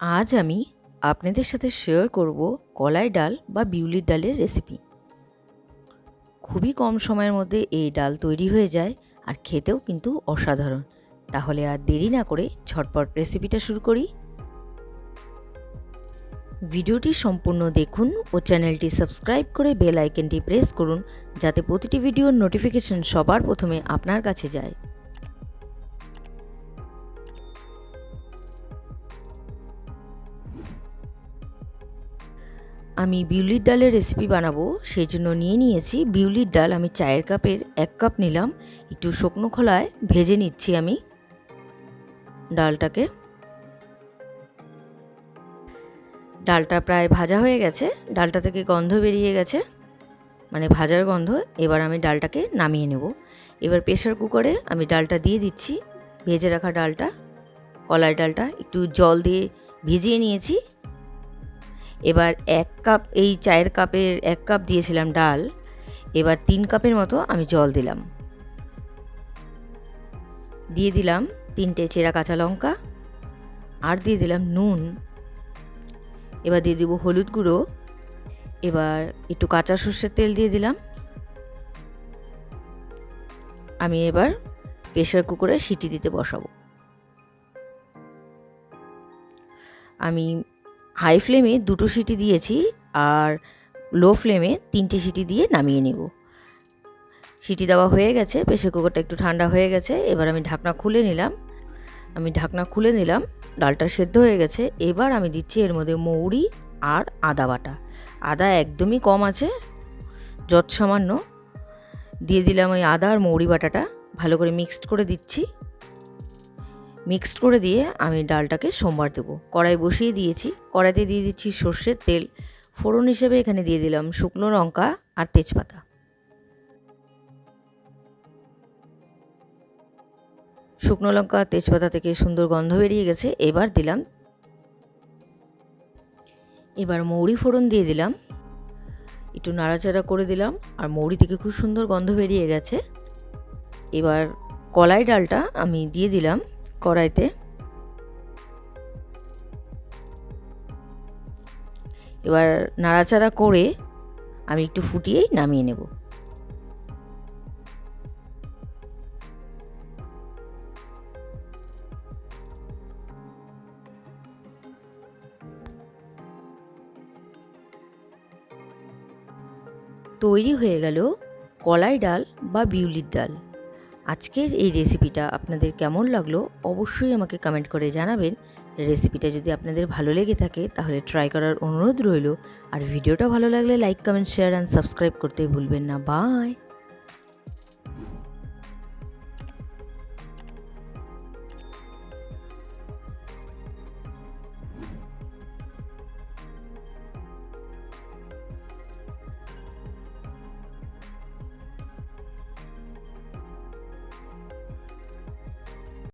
আজ আমি আপনাদের সাথে শেয়ার করব কলাই ডাল বা বিউলির ডালের রেসিপি খুবই কম সময়ের মধ্যে এই ডাল তৈরি হয়ে যায় আর খেতেও কিন্তু অসাধারণ। তাহলে আর দেরি না করে ঝটপট রেসিপিটা শুরু করি। ভিডিওটি সম্পূর্ণ দেখুন ও চ্যানেলটি সাবস্ক্রাইব করে বেল আইকনটি প্রেস করুন, যাতে প্রতিটি ভিডিওর নোটিফিকেশন সবার প্রথমে আপনার কাছে যায়। আমি বিউলির ডালের রেসিপি বানাবো সেই জন্য নিয়ে নিয়েছি বিউলির ডাল। আমি চায়ের কাপের এক কাপ নিলাম, একটু শুকনো খোলায় ভেজে নিচ্ছি আমি ডালটাকে। ডালটা প্রায় ভাজা হয়ে গেছে, ডালটা থেকে গন্ধ বেরিয়ে গেছে মানে ভাজার গন্ধ। এবার আমি ডালটাকে নামিয়ে নেব। এবার প্রেশার কুকারে আমি ডালটা দিয়ে দিচ্ছি, ভেজে রাখা ডালটা, কলাই ডালটা, একটু জল দিয়ে ভিজিয়ে নিয়েছি। এবার এক কাপ, এই চায়ের কাপের এক কাপ দিয়েছিলাম ডাল, এবার তিন কাপের মতো আমি জল দিলাম। দিয়ে দিলাম তিনটে চেরা কাঁচা লঙ্কা, আর দিয়ে দিলাম নুন। এবার দিয়ে দেবো হলুদ গুঁড়ো, এবার একটু কাঁচা সর্ষের তেল দিয়ে দিলাম। আমি এবার প্রেশার কুকারে সিটি দিতে বসাবো। আমি হাই ফ্লেমে দুটো সিটি দিয়েছি আর লো ফ্লেমে তিনটে সিটি দিয়ে নামিয়ে নেব। সিটি দেওয়া হয়ে গেছে প্রেশার কুকারটা একটু ঠান্ডা হয়ে গেছে, এবার আমি ঢাকনা খুলে নিলাম। আমি ঢাকনা খুলে নিলাম, ডালটা সেদ্ধ হয়ে গেছে, এবার আমি দিচ্ছি এর মধ্যে মৌরি আর আদা বাটা। আদা একদমই কম আছে যত সামান্য দিয়ে দিলাম ওই আদা আর মৌরি বাটাটা, ভালো করে মিক্সড করে দিচ্ছি। মিক্সড করে দিয়ে আমি ডালটাকে সোমবার দেবো। কড়াই বসিয়ে দিয়েছি। কড়াইতে দিয়ে দিচ্ছি সর্ষের তেল। ফোড়ন হিসেবে এখানে দিয়ে দিলাম শুকনো লঙ্কা আর তেজপাতা। শুকনো লঙ্কা তেজপাতা থেকে সুন্দর গন্ধ বেরিয়ে গেছে। এবার দিলাম। এবার মৌরি ফোড়ন দিয়ে দিলাম। একটু নাড়াচাড়া করে দিলাম আর মৌরি থেকে খুব সুন্দর গন্ধ বেরিয়ে গেছে। এবার কলাই ডালটা আমি দিয়ে দিলাম। কড়াইতে এবার নাড়াচাড়া করে আমি একটু ফুটিয়েই নামিয়ে নেব। তৈরি হয়ে গেল কলাই ডাল বা বিউলির ডাল। আজকের এই রেসিপিটা আপনাদের কেমন লাগল অবশ্যই আমাকে কমেন্ট করে জানাবেন। রেসিপিটা যদি আপনাদের ভালো লেগে থাকে তাহলে ট্রাই করার অনুরোধ রইল। আর ভিডিওটা ভালো লাগলে like comment share and subscribe করতে ভুলবেন না। বাই